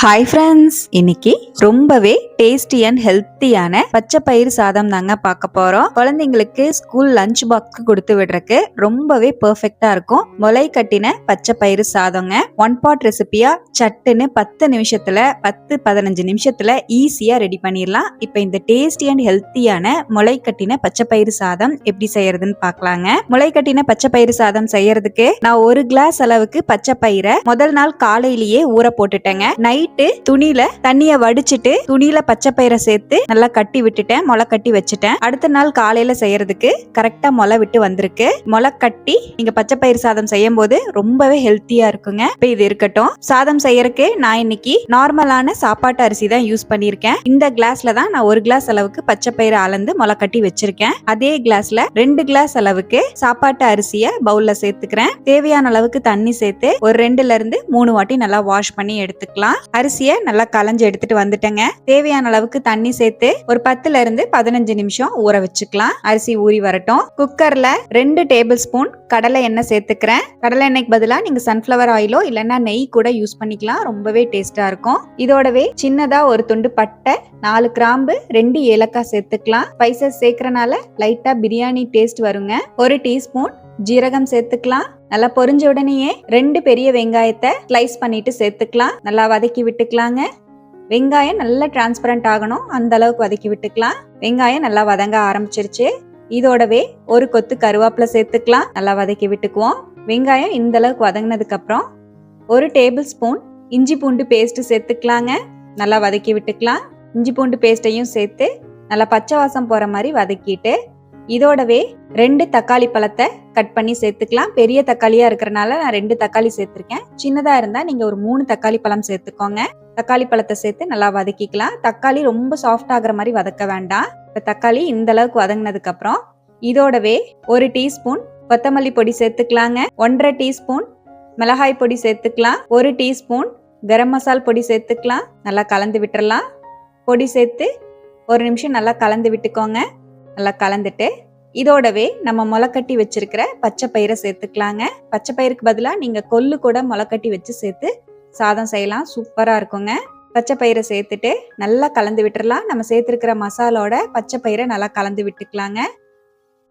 Hi friends இன்னைக்கு ரொம்பவே tasty and ஹெல்த்தியான பச்சை பயிறு சாதம் தாங்க பார்க்க போறோம். குழந்தைங்களுக்கு ஸ்கூல் லஞ்ச் பாக்ஸ்க்கு கொடுத்து விடுறதுக்கு ரொம்பவே பெர்ஃபெக்டா இருக்கும். முளை கட்டின பச்சை பயிறு சாதங்க. ஒன் பாட் ரெசிபியா சட்டுன்னு பத்து நிமிஷத்துல பத்து பதினஞ்சு நிமிஷத்துல ஈஸியா ரெடி பண்ணிடலாம். இப்போ இந்த டேஸ்டி அண்ட் ஹெல்த்தியான முளை கட்டின பச்சை பயிறு சாதம் எப்படி செய்யறதுன்னு பார்க்கலாங்க. முளை கட்டின பச்சை பயிறு சாதம் செய்யறதுக்கு நான் ஒரு கிளாஸ் அளவுக்கு பச்சை பயிரை முதல் நாள் காலையிலேயே ஊற போட்டுட்டேங்க. நைட்டு துணியில தண்ணிய வடிச்சிட்டு துணியில பச்சை பயிரை சேர்த்து நல்லா கட்டி விட்டுட்டேன் முளை கட்டி வச்சுட்டேன். அடுத்த நாள் காலையில செய்யறதுக்கு கரெக்டா முளை விட்டு வந்திருக்கு. முளை கட்டி நீங்க பச்சை பயிர் சாதம் செய்யும் போது ரொம்பவே ஹெல்த்தியா இருக்குங்க. இப்ப இது இருக்கட்டும். சாதம் செய்யறதுக்கு நான் இன்னைக்கு நார்மலான சாப்பாட்டு அரிசி தான் யூஸ் பண்ணிருக்கேன் இந்த கிளாஸ்ல தான் நான் ஒரு கிளாஸ் அளவுக்கு பச்சை பயிரை அளந்து முளை கட்டி வச்சிருக்கேன். அதே கிளாஸ்ல ரெண்டு கிளாஸ் அளவுக்கு சாப்பாட்டு அரிசிய பவுல்ல சேர்த்துக்கிறேன். தேவையான அளவுக்கு தண்ணி சேர்த்து ஒரு ரெண்டுல இருந்து மூணு வாட்டி நல்லா வாஷ் பண்ணி எடுத்துக்கலாம். அரிசியை நல்லா களைஞ்சு எடுத்துட்டு வந்துட்டேங்க. தேவையான அளவுக்கு தண்ணி சேர்த்து ஒரு பத்துல இருந்து பதினஞ்சு நிமிஷம் ஊற வச்சுக்கலாம். அரிசி ஊறி வரட்டும். குக்கர்ல ரெண்டு டேபிள் ஸ்பூன் கடலை எண்ணெய் சேர்த்துக்கிறேன். கடலை எண்ணெய்க்கு பதிலாக நீங்க சன்ஃபிளவர் ஆயிலோ இல்லைன்னா நெய் கூட யூஸ் பண்ணிக்கலாம். ரொம்பவே டேஸ்டா இருக்கும். இதோடவே சின்னதா ஒரு துண்டு பட்டை நாலு கிராம்பு ரெண்டு ஏலக்காய் சேர்த்துக்கலாம். ஸ்பைசஸ் சேர்க்கறனால லைட்டா பிரியாணி டேஸ்ட் வருங்க. ஒரு டீஸ்பூன் ஜீரகம் சேர்த்துக்கலாம். நல்லா பொரிஞ்ச உடனேயே ரெண்டு பெரிய வெங்காயத்தை ஸ்லைஸ் பண்ணிட்டு சேர்த்துக்கலாம். நல்லா வதக்கி விட்டுக்கலாங்க. வெங்காயம் நல்லா டிரான்ஸ்பரண்ட் ஆகணும். அந்த அளவுக்கு வதக்கி விட்டுக்கலாம். வெங்காயம் நல்லா வதங்க ஆரம்பிச்சிருச்சு. இதோடவே ஒரு கொத்து கருவேப்பிலை சேர்த்துக்கலாம். நல்லா வதக்கி விட்டுக்குவோம். வெங்காயம் இந்த அளவுக்கு வதங்கினதுக்கு அப்புறம் ஒரு டேபிள் ஸ்பூன் இஞ்சி பூண்டு பேஸ்ட் சேர்த்துக்கலாங்க. நல்லா வதக்கி விட்டுக்கலாம். இஞ்சி பூண்டு பேஸ்ட்டையும் சேர்த்து நல்லா பச்சை வாசம் போற மாதிரி வதக்கிட்டு இதோடவே ரெண்டு தக்காளி பழத்தை கட் பண்ணி சேர்த்துக்கலாம். பெரிய தக்காளியா இருக்கிறனால நான் ரெண்டு தக்காளி சேர்த்துருக்கேன். சின்னதா இருந்தா நீங்க ஒரு மூணு தக்காளி பழம் சேர்த்துக்கோங்க. தக்காளி பழத்தை சேர்த்து நல்லா வதக்கிக்கலாம். தக்காளி ரொம்ப சாஃப்ட் ஆகுற மாதிரி வதக்க வேண்டாம். இப்ப தக்காளி இந்த அளவுக்கு வதங்கினதுக்கு அப்புறம் இதோடவே ஒரு டீஸ்பூன் கொத்தமல்லி பொடி சேர்த்துக்கலாங்க. ஒன்றரை டீஸ்பூன் மிளகாய் பொடி சேர்த்துக்கலாம். ஒரு டீஸ்பூன் கரம் மசால் பொடி சேர்த்துக்கலாம். நல்லா கலந்து விட்டுறலாம். பொடி சேர்த்து ஒரு நிமிஷம் நல்லா கலந்து விட்டுக்கோங்க. நல்லா கலந்துட்டு இதோடவே நம்ம முளைக்கட்டி வச்சிருக்கிற பச்சை பயிரை சேர்த்துக்கலாங்க. பச்சை பயிருக்கு பதிலாக நீங்கள் கொல்லு கூட முளைக்கட்டி வச்சு சேர்த்து சாதம் செய்யலாம். சூப்பராக இருக்குங்க. பச்சை பயிரை சேர்த்துட்டு நல்லா கலந்து விட்டுறலாம். நம்ம சேர்த்துருக்கிற மசாலோட பச்சை பயிரை நல்லா கலந்து விட்டுக்கலாங்க.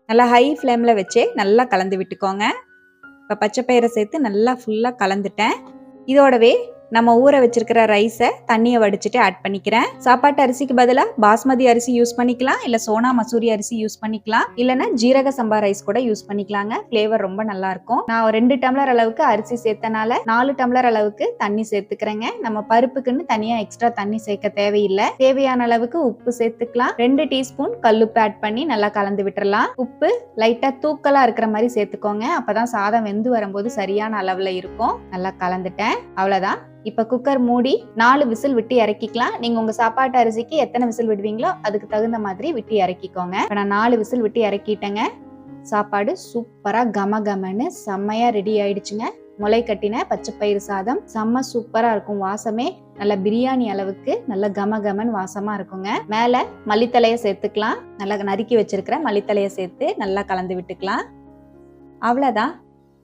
நல்லா ஹை ஃப்ளேமில் வச்சே நல்லா கலந்து விட்டுக்கோங்க. இப்போ பச்சை பயிரை சேர்த்து நல்லா ஃபுல்லாக கலந்துட்டேன். இதோடவே நம்ம ஊற வச்சிருக்கிற ரைஸை தண்ணியை வடிச்சிட்டு ஆட் பண்ணிக்கிறேன். சாப்பாட்டு அரிசிக்கு பதிலாக பாஸ்மதி அரிசி யூஸ் பண்ணிக்கலாம். இல்லை சோனா மசூரி அரிசி யூஸ் பண்ணிக்கலாம். இல்லைன்னா ஜீரக சம்பா ரைஸ் கூட யூஸ் பண்ணிக்கலாங்க. ஃப்ளேவர் ரொம்ப நல்லா இருக்கும். நான் ஒரு ரெண்டு டம்ளர் அளவுக்கு அரிசி சேர்த்தனால நாலு டம்ளர் அளவுக்கு தண்ணி சேர்த்துக்கிறேங்க. நம்ம பருப்புக்குன்னு தனியாக எக்ஸ்ட்ரா தண்ணி சேர்க்க தேவையில்லை. தேவையான அளவுக்கு உப்பு சேர்த்துக்கலாம். ரெண்டு டீஸ்பூன் கல்லுப்பு ஆட் பண்ணி நல்லா கலந்து விட்டுறலாம். உப்பு லைட்டாக தூக்கலாக இருக்கிற மாதிரி சேர்த்துக்கோங்க. அப்போதான் சாதம் வெந்து வரும்போது சரியான அளவில் இருக்கும். நல்லா கலந்துட்டேன். அவ்வளோதான் இப்போ குக்கர் மூடி நாலு விசில் விட்டு இறக்கிக்கலாம். நீங்க உங்க சாப்பாட்டு அரிசிக்கு எத்தனை விசில் விடுவீங்களோ அதுக்கு தகுந்த மாதிரி விட்டு இறக்கிக்கோங்க. இப்போ நான் நாலு விசில் விட்டு இறக்கிட்டேங்க. சாப்பாடு சூப்பரா கம கமன்னு செம்மையா ரெடி ஆயிடுச்சுங்க. முளை கட்டின பச்சை பயிறு சாதம் செம்ம சூப்பரா இருக்கும். வாசமே நல்ல பிரியாணி அளவுக்கு நல்ல கம கமன் வாசமா இருக்குங்க. மேல மல்லித்தலைய சேர்த்துக்கலாம். நல்லா நறுக்கி வச்சிருக்கிற மல்லித்தலைய சேர்த்து நல்லா கலந்து விட்டுக்கலாம். அவ்வளோதான்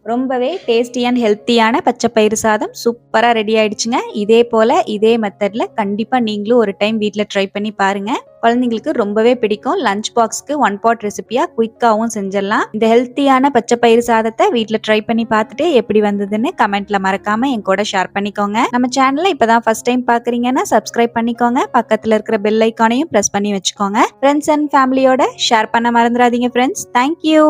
ரொம்பவே டேஸ்டி அண்ட் ஹெல்த்தியான பச்சை பயிறு சாதம் சூப்பராக ரெடி ஆயிடுச்சுங்க. இதே போல் இதே மெத்தடில் கண்டிப்பாக நீங்களும் ஒரு டைம் வீட்டில் ட்ரை பண்ணி பாருங்கள் குழந்தைங்களுக்கு ரொம்பவே பிடிக்கும். லஞ்ச் பாக்ஸ்க்கு ஒன் பாட் ரெசிபியாக குயிக்காகவும் செஞ்சிடலாம். இந்த ஹெல்த்தியான பச்சை பயிறு சாதத்தை வீட்டில் ட்ரை பண்ணி பார்த்துட்டு எப்படி வந்ததுன்னு கமெண்ட்ல மறக்காம என் கூட ஷேர் பண்ணிக்கோங்க. நம்ம சேனலை இப்போதான் ஃபர்ஸ்ட் டைம் பார்க்குறீங்கன்னா சப்ஸ்கிரைப் பண்ணிக்கோங்க. பக்கத்தில் இருக்கிற பெல் ஐக்கானையும் ப்ரெஸ் பண்ணி வச்சுக்கோங்க. ஃப்ரெண்ட்ஸ் அண்ட் ஃபேமிலியோட ஷேர் பண்ண மறந்துடாதீங்க ஃப்ரெண்ட்ஸ் தேங்க்யூ